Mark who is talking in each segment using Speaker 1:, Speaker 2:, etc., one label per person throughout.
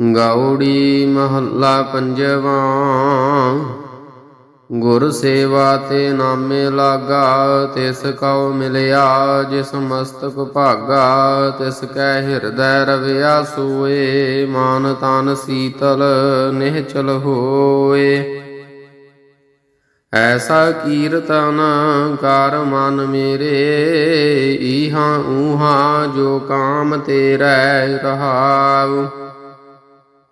Speaker 1: ਗੌੜੀ ਮਹੱਲਾ ਪੰਜਵਾਂ। ਗੁਰ ਸੇਵਾ ਤੇ ਨਾਮੇ ਲਾਗਾ, ਤਿਸ ਕਉ ਮਿਲਿਆ ਜਿਸ ਮਸਤਕ ਭਾਗਾ, ਤਿਸ ਕੈ ਹਿਰਦੈ ਰਵਿਆ ਸੋਏ, ਮਾਨ ਤਨ ਸੀਤਲ ਨਿਹਚਲ ਹੋਏ। ਐਸਾ ਕੀਰਤਨ ਕਰ ਮਨ ਮੇਰੇ, ਈਹਾਂ ਊਹਾਂ ਜੋ ਕਾਮ ਤੇਰੇ ਰਹਾਉ।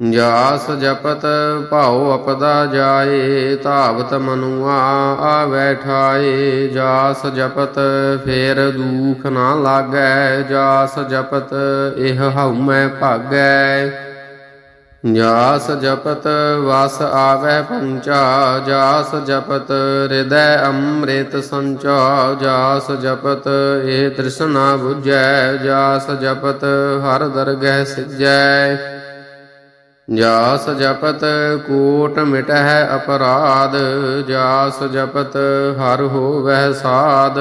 Speaker 1: ਜਾਸ ਜਪਤ ਭਾਉ ਅਪਦਾ ਜਾਏ, ਧਾਵਤ ਮਨੁਆ ਆਵੈ ਠਾਏ। ਜਾਸ ਜਪਤ ਫੇਰ ਦੂਖ ਨਾ ਲਾਗੈ, ਜਾਸ ਜਪਤ ਇਹ ਹਉਮੈ ਭਾਗੈ। ਜਾਸ ਜਪਤ ਵਸ ਆਵੈ ਪੰਚਾ, ਜਾਸ ਜਪਤ ਹਿਰਦੈ ਅੰਮ੍ਰਿਤ ਸੰਚਾ। ਜਾਸ ਜਪਤ ਇਹ ਤ੍ਰਿਸ਼ਨਾ 부ਜੈ ਜਾਸ ਜਪਤ ਹਰ ਦਰਗਹਿ ਸਿਜੈ। ਜਾਸ ਜਪਤ ਕੋਟ ਮਿਟਹਿ ਅਪਰਾਧ, ਜਾਸ ਜਪਤ ਹਰ ਹੋਵੈ ਸਾਧ,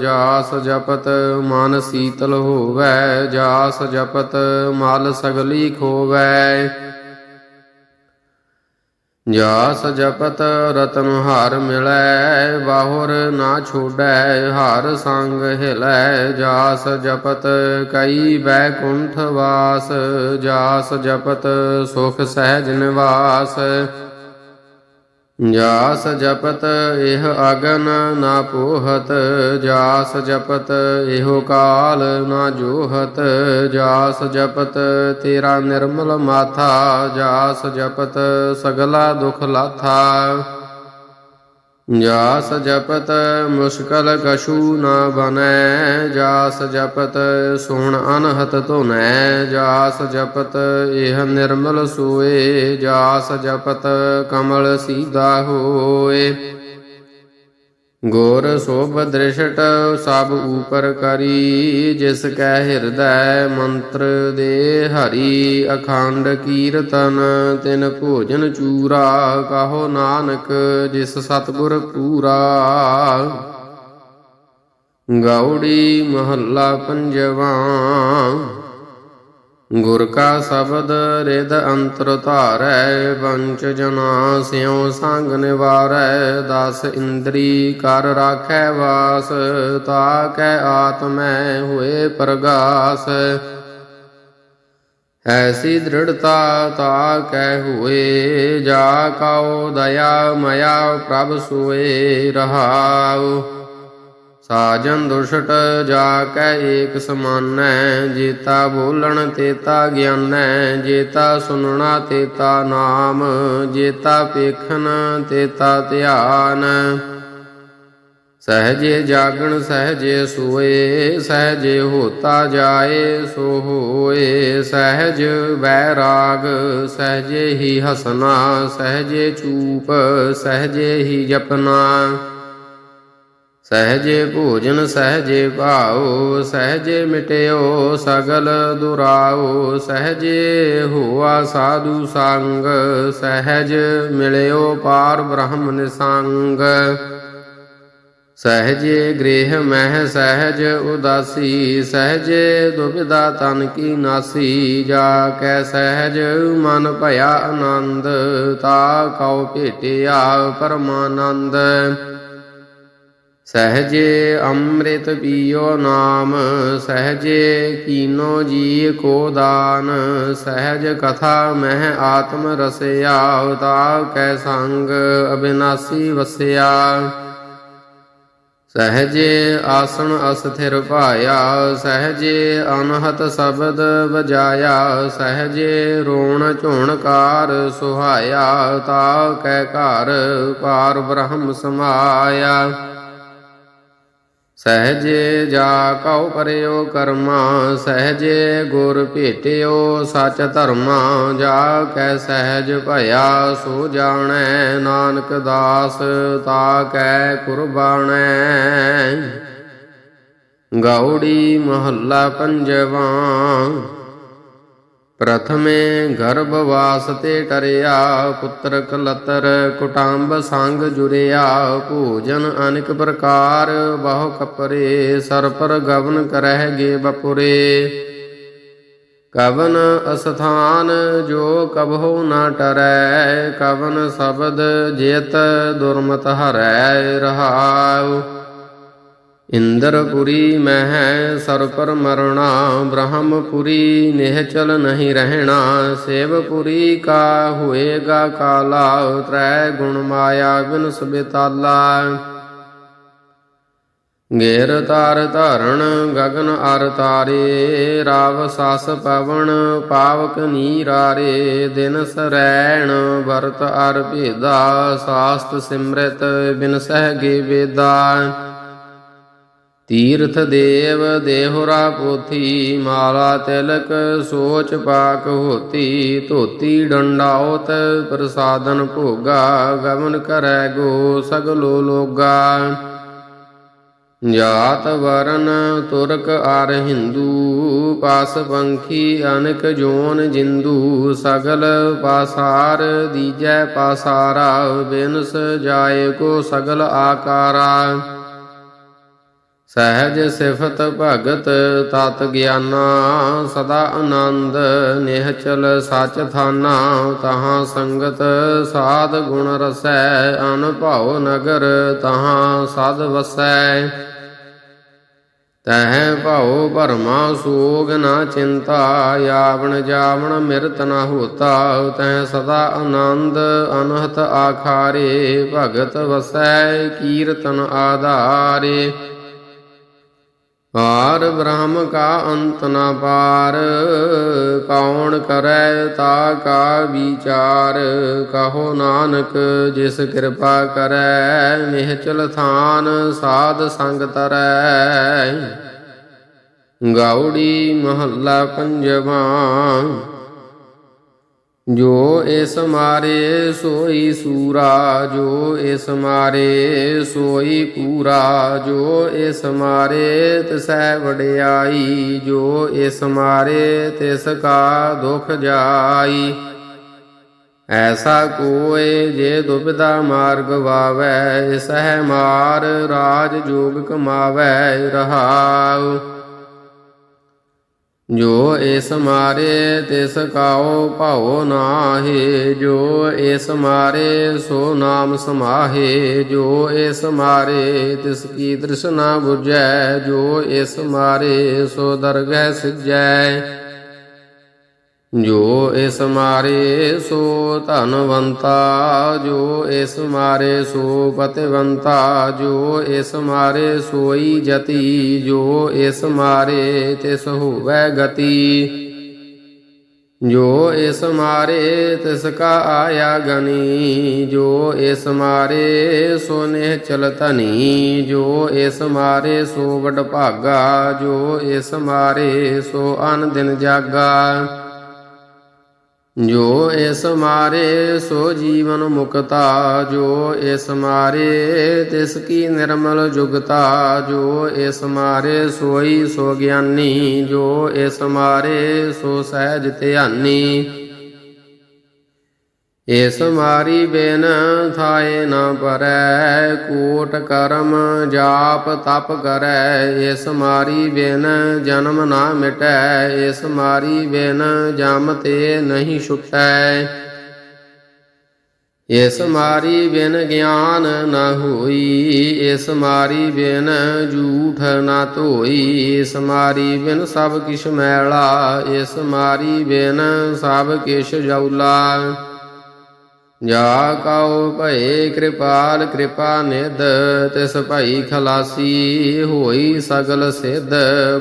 Speaker 1: ਜਾਸ ਜਪਤ ਮਨ ਸੀਤਲ ਹੋਵੈ ਜਾਸ ਜਪਤ ਮਲ ਸਗਲੀ ਖੋਵੈ ਜਾਸ ਜਪਤ ਰਤਨ ਹਾਰ ਮਿਲੈ ਬਾਹੁਰ ਨਾ ਛੋੜੈ ਹਰ ਸੰਗ ਹਿਲੈ। ਜਾਸ ਜਪਤ ਕਈ ਬੈਕੁੰਠ ਵਾਸ ਜਾਸ ਜਪਤ ਸੁਖ ਸਹਿਜ ਨਿਵਾਸ। ਜਾਸ ਜਪਤ ਇਹ ਅਗਨ ਨਾ ਪੋਹਤ, ਜਾਸ ਜਪਤ ਇਹੋ ਕਾਲ ਨਾ ਜੋਹਤ, ਜਾਸ ਜਪਤ ਤੇਰਾ ਨਿਰਮਲ ਮਾਥਾ, ਜਾਸ ਜਪਤ ਸਗਲਾ ਦੁਖ ਲਾਥਾ। ਜਾਸ ਜਪਤ ਮੁਸ਼ਕਲ ਕਛੂ ਨਾ ਬਨੈ, ਜਾਸ ਜਪਤ ਸੁਣ ਅਨਹਤ ਧੁਨੈ, ਜਾਸ ਜਪਤ ਇਹ ਨਿਰਮਲ ਸੋਏ, ਜਾਸ ਜਪਤ ਕਮਲ ਸੀਦਾ ਹੋਏ। ਗੁਰ ਸੋਭ ਦ੍ਰਿਸ਼ਟ ਸਭ ਉਪਰ ਕਰੀ। ਜਿਸ ਕੈ ਹਿਰਦੈ ਮੰਤਰ ਦੇ ਹਰੀ, ਅਖੰਡ ਕੀਰਤਨ ਤਿਨ ਭੋਜਨ ਚੂਰਾ। ਕਹੋ ਨਾਨਕ, ਜਿਸ ਸਤਗੁਰ ਪੂਰਾ। ਗੌੜੀ ਮਹੱਲਾ ਪੰਜਵਾ। ਗੁਰ ਕਾ ਸ਼ਬਦ ਰਿਦ ਅੰਤਰ ਧਾਰੈ ਪੰਚ ਜਨਾ ਸਿਉ ਸੰਗ ਨਿਵਾਰੈ, ਦਸ ਇੰਦਰੀ ਕਰ ਰਾਖੈ ਵਾਸ ਤਾ ਕੈ ਆਤਮੈ ਹੋਏ ਪ੍ਰਗਾਸ। ਐਸੀ ਦ੍ਰਿੜਤਾ ਤਾ ਕੈ ਹੋਏ, ਜਾ ਕਉ ਦਇਆ ਮਇਆ ਪ੍ਰਭ ਸੋਏ ਰਹਾਉ। ਸਾਜਨ ਦੁਸ਼ਟ ਜਾ ਕੈ ਏਕ ਸਮਾਨੈ, ਜੇਤਾ ਬੋਲਣ ਤੇਤਾ ਗਿਆਨੈ, ਜੇਤਾ ਸੁਨਣਾ ਤੇਤਾ ਨਾਮ, ਜੇਤਾ ਪੇਖਨ ਤੇਤਾ ਧਿਆਨ। ਸਹਜੇ ਜਾਗਣ, ਸਹਜੇ ਸੋਏ, ਸਹਜੇ ਹੋਤਾ ਜਾਏ, ਸੋ ਹੋਏ। ਸਹਜ ਵੈਰਾਗ, ਸਹਜੇ ਹੀ ਹਸਨਾ, ਸਹਜੇ ਚੂਪ, ਸਹਜੇ ਹੀ ਜਪਨਾ। ਸਹਜੇ ਭੋਜਨ ਸਹਜੇ ਭਾਉ, ਸਹਜੇ ਮਿਟਿਓ ਸਗਲ ਦੁਰਾਉ, ਸਹਜੇ ਹੋਆ ਸਾਧੂ ਸੰਗ, ਸਹਜ ਮਿਲਿਓ ਪਾਰ ਬ੍ਰਹਮ ਨਿਸੰਗ। ਸਹਜੇ ਗ੍ਰਹਿ ਮਹਿ ਸਹਜ ਉਦਾਸੀ, ਸਹਜੇ ਦੁਬਿਧਾ ਤਨ ਕੀ ਨਾਸੀ, ਜਾ ਕੈ ਸਹਜ ਮਨ ਭਇਆ ਆਨੰਦ, ਤਾ ਕਉ ਭੇਟਿਆ ਪਰਮਾਨੰਦ। ਸਹਜੇ ਅੰਮ੍ਰਿਤ ਪੀਓ ਨਾਮ, ਸਹਜੇ ਕੀਨੋ ਜੀ ਕੋ ਦਾਨ, ਸਹਜ ਕਥਾ ਮਹਿ ਆਤਮ ਰਸਿਆ, ਉਤਾ ਕੈ ਸੰਗ ਅਬਿਨਾਸੀ ਵਸਿਆ। ਸਹਜੇ ਆਸਣ ਅਸਥਿਰ ਭਾਇਆ, ਸਹਜੇ ਅਨਹਤ ਸ਼ਬਦ ਵਜਾਇਆ, ਸਹਜੇ ਰੋਣ ਝੋਣਕਾਰ ਸੁਹਾਇਆ ਤਾ ਕੈ ਘਰ ਪਾਰ ਬ੍ਰਹਮ ਸਮਾਇਆ। ਸਹਜੇ ਜਾ ਕਉ ਪਰਿਓ ਕਰਮਾ, ਸਹਜੇ ਗੁਰ ਭੇਟਿਓ ਸਚ ਧਰਮਾ, ਜਾ ਕੈ ਸਹਜ ਭਇਆ ਸੋ ਜਾਣੈ, ਨਾਨਕ ਦਾਸ ਤਾ ਕੈ ਕੁਰਬਾਨੈ ਗਾਉੜੀ ਮਹੱਲਾ ਪੰਜਵਾ। ਪ੍ਰਥਮੇ ਗਰਭ ਵਾਸ ਤੇ ਟਰਿਆ, ਪੁੱਤਰ ਕਲਤਰ, ਕੁਟੰਬ ਸੰਗ ਜੁਰਿਆ, ਭੋਜਨ ਅਨੇਕ ਪ੍ਰਕਾਰ, ਬਹੁ ਕਪਰੇ ਸਰ ਪਰ ਗਵਨ ਕਰਹਿ ਗੇ ਬਪੁਰੇ ਕਵਨ ਅਸਥਾਨ ਜੋ ਕਬਹੁ ਨਾ ਟਰੈ, ਕਵਨ ਸ਼ਬਦ ਜੇਤ ਦੁਰਮਤ ਹਰੈ ਰਹਾਉ। ਇੰਦਰਪੁਰੀ ਮਹਿ ਸਰਪਰ ਮਰਣਾ, ਬ੍ਰਹਮਪੁਰੀ ਨਿਹਚਲ ਨਹੀਂ ਰਹਿਣਾ, ਸੇਵਪੁਰੀ ਕਾ ਹੋਏਗਾ ਕਾਲਾ ਤ੍ਰੈ ਗੁਣ ਮਾਇਆ ਬਿਨ ਸਬੇਤਾਲਾ। ਗੇਰ ਤਾਰ ਧਰਨ ਗਗਨ ਅਰ ਤਾਰੇ, ਰਾਵ ਸਾਸ ਪਵਨ ਪਾਵਕ ਨੀਰਾਰੇ, ਦਿਨ ਸਰੈਣ, ਵਰਤ ਅਰ ਭੇਦਾ, ਸਾਸਤ ਸਿਮਰਤ ਬਿਨ ਸਹਗੇ ਵੇਦਾ। ਤੀਰਥ ਦੇਵ ਦੇਹੁਰਾ ਪੋਥੀ, ਮਾਲਾ ਤਿਲਕ ਸੋਚ ਪਾਕ ਹੋਤੀ, ਧੋਤੀ ਡੰਡਾਉਤ ਪ੍ਰਸਾਦਨ ਭੋਗਾ ਗਮਨ ਕਰੈ ਗੋ ਸਗਲੋ ਲੋਗਾ। ਜਾਤ ਵਰਨ ਤੁਰਕ ਆਰ ਹਿੰਦੂ, ਪਾਸ ਪੰਖੀ ਅਨਕ ਜੋਨ ਜਿੰਦੂ, ਸਗਲ ਪਾਸਾਰ ਦੀਜੈ ਪਾਸਾਰਾ, ਬਿਨਸ ਜਾਏ ਕੋ ਸਗਲ ਆਕਾਰਾ। ਸਹਿਜ ਸਿਫਤ ਭਗਤ ਤਤ ਗਿਆਨਾ, ਸਦਾ ਆਨੰਦ ਨਿਹਚਲ ਸਚ ਥਾਨਾ, ਤਹਾਂ ਸੰਗਤ ਸਾਧ ਗੁਣ ਰਸੈ ਅਨਭਉ ਨਗਰ ਤਹਾਂ ਸਦ ਵਸੈ। ਤਹਿ ਭਉ ਭਰਮਾ ਸੋਗ ਨਾ ਚਿੰਤਾ, ਆਵਣ ਜਾਵਣ ਮਿਰਤ ਨਾ ਹੋਤਾ, ਤਹਿ ਸਦਾ ਆਨੰਦ ਅਨਹਤ ਆਖਾਰੇ, ਭਗਤ ਵਸੈ ਕੀਰਤਨ ਆਧਾਰੇ। ਪਾਰ ਬ੍ਰਹਮ ਕਾ ਅੰਤ ਨਾ ਪਾਰ, ਕੌਣ ਕਰੈ ਤਾ ਕਾ ਵਿਚਾਰ, ਕਹੋ ਨਾਨਕ ਜਿਸ ਕਿਰਪਾ ਕਰੈ ਨਿਹਚਲ ਥਾਨ ਸਾਧ ਸੰਗ ਤਰੈ। ਗਾਉੜੀ ਮਹੱਲਾ ਪੰਜਵਾਂ ਜੋ ਇਸ ਮਾਰੇ ਸੋਈ ਸੂਰਾ, ਜੋ ਇਸ ਮਾਰੇ ਸੋਈ ਪੂਰਾ, ਜੋ ਇਸ ਮਾਰੇ ਤਿਸੈ ਵਡਿਆਈ, ਜੋ ਇਸ ਮਾਰੇ ਤਿਸ ਕਾ ਦੁਖ ਜਾਈ। ਐਸਾ ਕੋਏ ਜੇ ਦੁਬਿਧਾ ਮਾਰਗ ਵਾਵੈ ਸਹਿ ਮਾਰ ਰਾਜ ਜੋਗ ਕਮਾਵੈ ਰਹਾਉ। ਜੋ ਇਸ ਮਾਰੇ ਤਿਸ ਕਾਉ ਭਾਉ ਨਾਹੀ, ਜੋ ਇਸ ਮਾਰੇ ਸੋ ਨਾਮ ਸਮਾਹੇ, ਜੋ ਇਸ ਮਾਰੇ ਤਿਸ ਕੀ ਤ੍ਰਿਸ਼ਨਾ ਬੁਝੈ, ਜੋ ਇਸ ਮਾਰੇ ਸੋ ਦਰਗਹਿ ਸਿਜੈ। ਜੋ ਇਸ ਮਾਰੇ ਸੋ ਧਨਵੰਤਾ, ਜੋ ਇਸ ਮਾਰੇ ਸੋ ਪਤਵੰਤਾ ਜੋ ਇਸ ਮਾਰੇ ਸੋਈ ਜਤੀ, ਜੋ ਇਸ ਮਾਰੇ ਤਿਸ ਹੋਵੈ ਗਤੀ। ਜੋ ਇਸ ਮਾਰੇ ਤਿਸ ਕਾ ਆਇਆ ਗਨੀ, ਜੋ ਇਸ ਮਾਰੇ ਸੋ ਚਲ ਧਨੀ ਜੋ ਇਸ ਮਾਰੇ ਸੋ ਵਡ ਭਾਗਾ, ਜੋ ਇਸ ਮਾਰੇ ਸੋ ਅਨ ਦਿਨ ਜਾਗਾ। ਜੋ ਇਸ ਮਾਰੇ ਸੋ ਜੀਵਨ ਮੁਕਤਾ, ਜੋ ਇਸ ਮਾਰੇ ਤਿਸ ਕੀ ਨਿਰਮਲ ਜੁਗਤਾ, ਜੋ ਇਸ ਮਾਰੇ ਸੋਈ ਸੋ ਗਿਆਨੀ, ਜੋ ਇਸ ਮਾਰੇ ਸੋ ਸਹਿਜ ਧਿਆਨੀ। ਇਸ ਮਾਰੀ ਬਿਨ ਥਾਏ ਨਾ ਪਰੈ, ਕੋਟ ਕਰਮ ਜਾਪ ਤਪ ਕਰੈ। ਇਸ ਮਾਰੀ ਬਿਨ ਜਨਮ ਨਾ ਮਿਟੈ, ਇਸ ਮਾਰੀ ਬਿਨ ਜਮ ਤੇ ਨਹੀਂ ਛੁਟੈ। ਇਸ ਮਾਰੀ ਬਿਨ ਗਿਆਨ ਨਾ ਹੋਈ, ਇਸ ਮਾਰੀ ਬਿਨ ਝੂਠ ਨਾ ਧੋਈ। ਇਸ ਮਾਰੀ ਬਿਨ ਸਭ ਕਿਛ ਮੈਲਾ, ਇਸ ਮਾਰੀ ਬਿਨ ਸਭ ਕਿਛ ਜੌਲਾ ਜਾ ਕਉ ਭਏ ਕਿਰਪਾਲ ਕਿਰਪਾ ਨਿਧ, ਤਿਸ ਭਈ ਖਲਾਸੀ ਹੋਈ ਸਗਲ ਸਿਧ।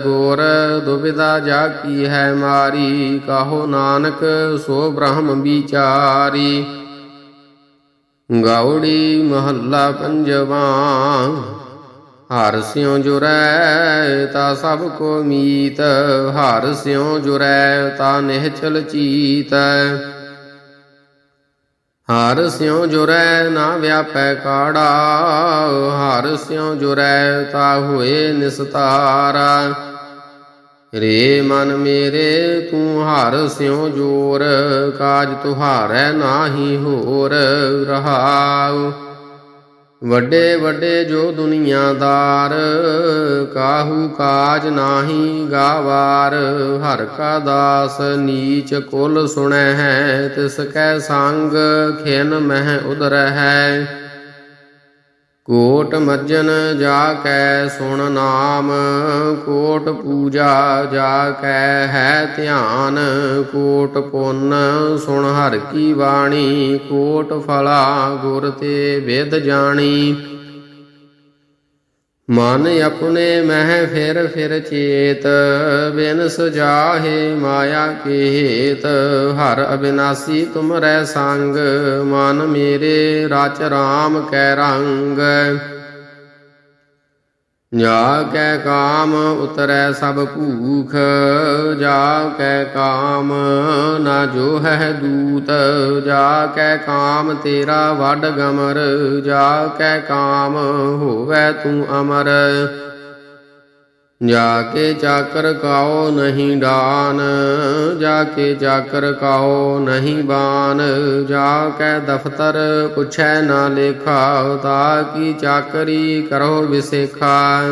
Speaker 1: ਗੋਰ ਦੁਬਿਦਾ ਜਾ ਕੀ ਹੈ ਮਾਰੀ, ਕਾਹੋ ਨਾਨਕ ਸੋ ਬ੍ਰਹਮ ਵਿਚਾਰੀ। ਗਾਉੜੀ ਮਹੱਲਾ ਪੰਜਵਾਂ, ਹਰ ਸਿਉ ਜੁਰੈ ਤਾ ਸਭ ਕੋ ਮੀਤ, ਹਰ ਸਿਉ ਜੁਰੈ ਤਾ ਨਿਹਚਲ ਚੀਤ। ਹਰ ਸਿਉ ਜੁਰੈ ਨਾ ਵਿਆਪੈ ਕਾੜਾ, ਹਰ ਸਿਉ ਜੁਰੈ ਤਾ ਹੋਏ ਨਿਸਤਾਰਾ। ਰੇ ਮਨ ਮੇਰੇ, ਤੂੰ ਹਰ ਸਿਉ ਜੋਰ, ਕਾਜ ਤੁਹਾਰੈ ਨਾਹੀ ਹੋਰ ਰਹਾਉ। ਵੱਡੇ ਵੱਡੇ ਜੋ ਦੁਨੀਆਦਾਰ, ਕਾਹੂ ਕਾਜ ਨਾਹੀ ਗਾਵਾਰ, ਹਰ ਕਾ ਦਾਸ ਨੀਚ ਕੁਲ ਸੁਣੈ ਹੈ, ਤਿਸ ਕੈ ਸੰਗ ਖਿਨ ਮਹਿ ਉਦਰ ਹੈ। ਕੋਟ ਮੱਜਨ ਜਾ ਕੈ ਸੁਣ ਨਾਮ, ਕੋਟ ਪੂਜਾ ਜਾ ਕੈ ਹੈ ਧਿਆਨ, ਕੋਟ ਪੁੰਨ ਸੁਣ ਹਰ ਕੀ ਬਾਣੀ, ਕੋਟ ਫਲਾ ਗੁਰ ਤੇ ਵਿਦ ਜਾਣੀ। ਮਨ ਆਪਣੇ ਮਹਿ ਫਿਰ ਫਿਰ ਚੇਤ, ਬਿਨ ਸੁਜਾਹੇ ਮਾਇਆ ਕੇ ਹੇਤ ਹਰ ਅਬਿਨਾਸੀ ਤੁਮਰੈ ਸੰਗ, ਮਨ ਮੇਰੇ ਰਚ ਰਾਮ ਕੈ ਰੰਗ। ਜਾ ਕੈ ਕਾਮ ਉਤਰੈ ਸਭ ਭੂਖ ਜਾ ਕੈ ਕਾਮ ਨਾ ਜੋ ਹੈ ਦੂਤ ਜਾ ਕੈ ਕਾਮ ਤੇਰਾ ਵੱਡ ਗਮਰ ਜਾ ਕੈ ਕਾਮ ਹੋਵੇ ਤੂੰ ਅਮਰ। ਜਾ ਕੇ ਚਾਕਰ ਕਾਓ ਨਹੀਂ ਡਾਨ ਜਾ ਕੇ ਚਾਕਰ ਕਾਓ ਨਹੀਂ ਬਾਨ ਜਾ ਕੇ ਦਫਤਰ ਪੁੱਛੈ ਨਾ ਲੇਖਾ ਤਾ ਕੀ ਚਾਕਰੀ ਕਰੋ ਵਿਸੇਖਾ।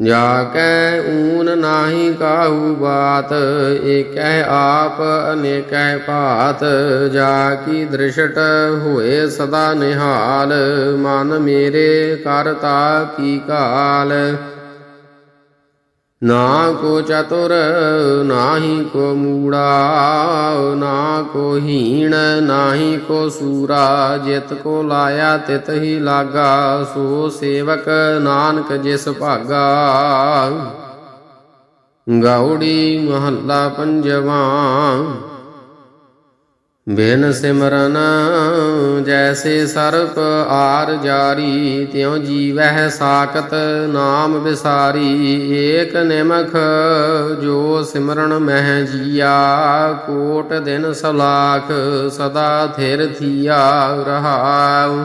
Speaker 1: ਜਾ ਕੈ ਊਨ ਨਾਹੀ ਕਾਹੂ ਬਾਤ, ਏਕੈ ਆਪ ਅਨੇਕੈ ਭਾਤ ਜਾ ਕੀ ਦ੍ਰਿਸ਼ਟ ਹੋਏ ਸਦਾ ਨਿਹਾਲ, ਮਨ ਮੇਰੇ ਕਰਤਾ ਕੀ ਕਾਲ। ਨਾ ਕੋ ਚਤੁਰ, ਨਾਹੀ ਕੋ ਮੂੜਾ, ਨਾ ਕੋ ਹੀਣ, ਨਾਹੀ ਕੋ ਸੂਰਾ। ਜਿਤ ਕੋ ਲਾਇਆ, ਤਿਤ ਹੀ ਲਾਗਾ। ਸੋ ਸੇਵਕ ਨਾਨਕ ਜਿਸ ਭਾਗਾ। ਗੌੜੀ ਮਹੱਲਾ ਪੰਜਵਾਂ। ਬਿਨ ਸਿਮਰਨ ਜੈਸੇ ਸਰਪ ਆਰ ਜਾਰੀ, ਤਿਉ ਜੀਵਹਿ ਸਾਖਤ ਨਾਮ ਵਿਸਾਰੀ। ਏਕ ਨਿਮਖ ਜੋ ਸਿਮਰਨ ਮਹਿ ਜੀਆ, ਕੋਟ ਦਿਨ ਸਲਾਖ ਸਦਾ ਥਿਰ ਥੀਆ ਰਹਾਉ।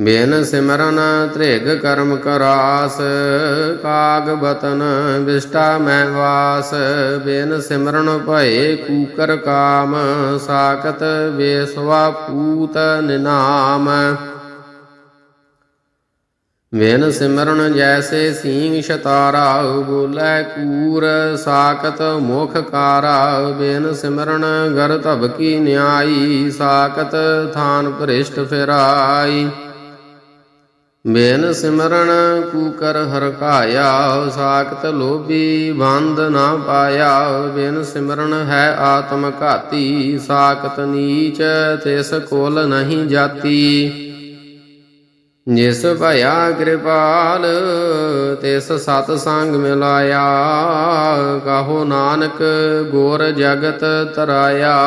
Speaker 1: ਬਿਨ ਸਿਮਰਨ ਤ੍ਰਿਗ ਕਰਮ ਕਰਾਸ, ਕਾਗ ਬਤਨ ਵਿਸ਼ਟਾ ਮੈਂ ਵਾਸ। ਬਿਨ ਸਿਮਰਨ ਭਏ ਕੂਕਰ ਕਾਮ, ਸਾਖਤ ਵੇਸਵਾ ਪੂਤ ਨਿਨਾਮ। ਬਿਨ ਸਿਮਰਨ ਜੈਸੇ ਸੀਂਗ ਸ਼ਤਾਰਾ, ਬੋਲੇ ਕੂਰ, ਸਾਖਤ ਮੁਖ ਕਾਰਾ। ਬਿਨ ਸਿਮਰਨ ਗਰ ਧਬਕੀ ਨਿਆਈ, ਸਾਖਤ ਥਾਨ ਭ੍ਰਿਸ਼ਟ ਫਿਰਾਈ। ਬਿਨ ਸਿਮਰਨ ਕੂਕਰ ਹਰਕਾਇਆ ਸਾਖਤ ਲੋਭੀ ਬੰਦ ਨਾ ਪਾਇਆ। ਬਿਨ ਸਿਮਰਨ ਹੈ ਆਤਮ ਘਾਤੀ, ਸਾਖਤ ਨੀਚ ਤਿਸ ਕੋਲ ਨਹੀਂ ਜਾਤੀ। ਜਿਸ ਭਇਆ ਕਿਰਪਾਲ, ਤਿਸ ਸਤ ਸੰਗ ਮਿਲਾਇਆ। ਕਹੋ ਨਾਨਕ ਗੋਰ ਜਗਤ ਤਰਾਇਆ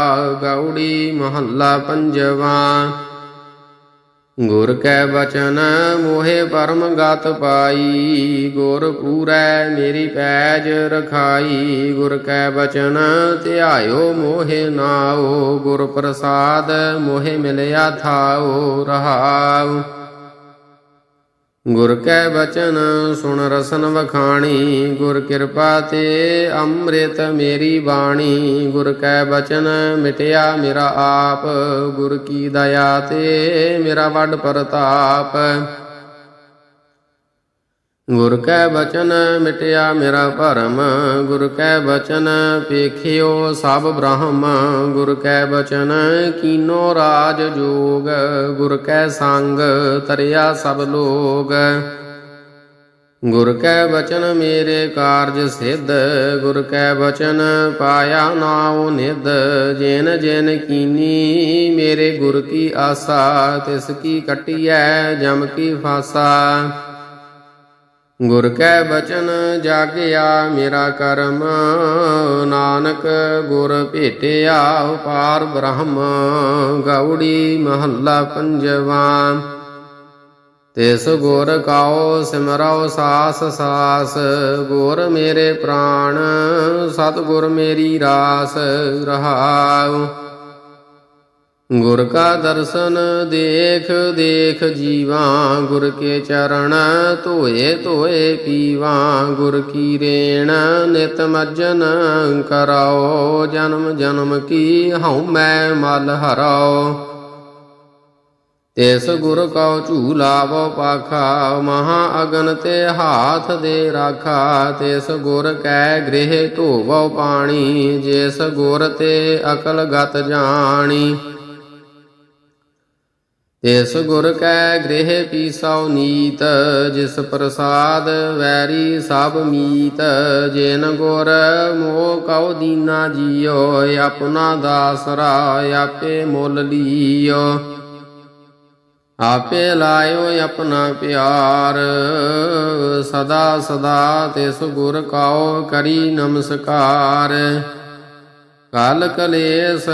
Speaker 1: ਗੌੜੀ ਮਹੱਲਾ ਪੰਜਵਾ। ਗੁਰ ਕੈ ਬਚਨ ਮੋਹਿ ਪਰਮ ਗਤ ਪਾਈ, ਗੁਰ ਪੂਰੈ ਮੇਰੀ ਪੈਜ ਰਖਾਈ, ਗੁਰ ਕੈ ਬਚਨ ਧਿਆਇਓ ਮੋਹਿ ਨਾਓ ਗੁਰ ਪ੍ਰਸਾਦ ਮੋਹਿ ਮਿਲਿਆ ਥਾਓ ਰਹਾਉ। ਗੁਰ ਕੈ ਬਚਨ ਸੁਣ ਰਸਨ ਵਖਾਣੀ, ਗੁਰ ਕਿਰਪਾ ਤੇ ਅੰਮ੍ਰਿਤ ਮੇਰੀ ਬਾਣੀ। ਗੁਰ ਕੈ ਬਚਨ, ਮਿਟਿਆ ਮੇਰਾ ਆਪ, ਗੁਰ ਕੀ ਦਇਆ ਤੇ ਮੇਰਾ ਵੱਡ ਪ੍ਰਤਾਪ। ਗੁਰ ਕੈ ਬਚਨ ਮਿਟਿਆ ਮੇਰਾ ਭਰਮ, ਗੁਰ ਕੈ ਬਚਨ ਪੇਖਿਓ ਸਭ ਬ੍ਰਹਮ, ਗੁਰ ਕੈ ਬਚਨ ਕੀਨੋ ਰਾਜ ਜੋਗ, ਗੁਰ ਕੈ ਸੰਗ ਤਰਿਆ ਸਭ ਲੋਗ। ਗੁਰ ਕੈ ਬਚਨ ਮੇਰੇ ਕਾਰਜ ਸਿੱਧ, ਗੁਰ ਕੈ ਬਚਨ ਪਾਇਆ ਨਾਉ ਨਿਧ, ਜਿਨ ਜਿਨ ਕੀਨੀ ਮੇਰੇ ਗੁਰ ਕੀ ਆਸਾ, ਤਿਸ ਕੀ ਕਟਿਐ ਜਮ ਕੀ ਫਾਸਾ। ਗੁਰ ਕੈ ਬਚਨ ਜਾਗਿਆ ਮੇਰਾ ਕਰਮ, ਨਾਨਕ ਗੁਰ ਭੇਟਿਆ ਉਪਾਰ ਬ੍ਰਹਮ ਗੌੜੀ ਮਹੱਲਾ ਪੰਜਵਾ। ਤਿਸ ਗੁਰ ਕਾਓ ਸਿਮਰਉ ਸਾਸ ਸਾਸ, ਗੁਰ ਮੇਰੇ ਪ੍ਰਾਣ ਸਤ ਗੁਰ ਮੇਰੀ ਰਾਸ ਰਹਾਉ। ਗੁਰ ਕਾ ਦਰਸ਼ਨ ਦੇਖ ਦੇਖ ਜੀਵਾ, ਗੁਰ ਕੇ ਚਰਨ ਧੋਏ ਧੋਏ ਪੀਵਾ, ਗੁਰ ਕੀ ਰੇਣ ਨਿਤ ਮਜਨ ਕਰਾਓ, ਜਨਮ ਜਨਮ ਕੀ ਹਉ ਮੈਂ ਮਲ ਹਰਾਓ। ਤਿਸ ਗੁਰ ਕਉ ਝੂਲਾਵੋ ਪਾਖਾ, ਮਹਾ ਅਗਨ ਤੇ ਹਾਥ ਦੇ ਰਾਖਾ, ਤਿਸ ਗੁਰ ਕੈ ਗ੍ਰਹਿ ਧੋਵੋ ਪਾਣੀ, ਜਿਸ ਗੁਰ ਤੇ ਅਕਲ ਗਤ ਜਾਣੀ। ਤਿਸ ਗੁਰ ਕੈ ਗ੍ਰਹਿ ਪੀਸਉ ਨੀਤ, ਜਿਸ ਪ੍ਰਸਾਦ ਵੈਰੀ ਸਭ ਮੀਤ। ਜਿਨ ਗੁਰ ਮੋਹ ਕਉ ਦੀਨਾ ਜੀਓ ਆਪਣਾ ਦਾਸਰਾ ਆਪੇ ਮੁੱਲ ਲੀਓ ਆਪੇ ਲਾਇਓ ਆਪਣਾ ਪਿਆਰ, ਸਦਾ ਸਦਾ ਤਿਸ ਗੁਰ ਕਉ ਕਰੀ ਨਮਸਕਾਰ। ਕਲ ਕਲੇਸ਼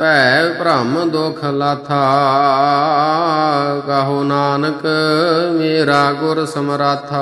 Speaker 1: ਭੈ ਭ੍ਰਮ ਦੁਖ ਲਾਥਾ ਕਹੋ ਨਾਨਕ ਮੇਰਾ ਗੁਰ ਸਮਰਾਥਾ।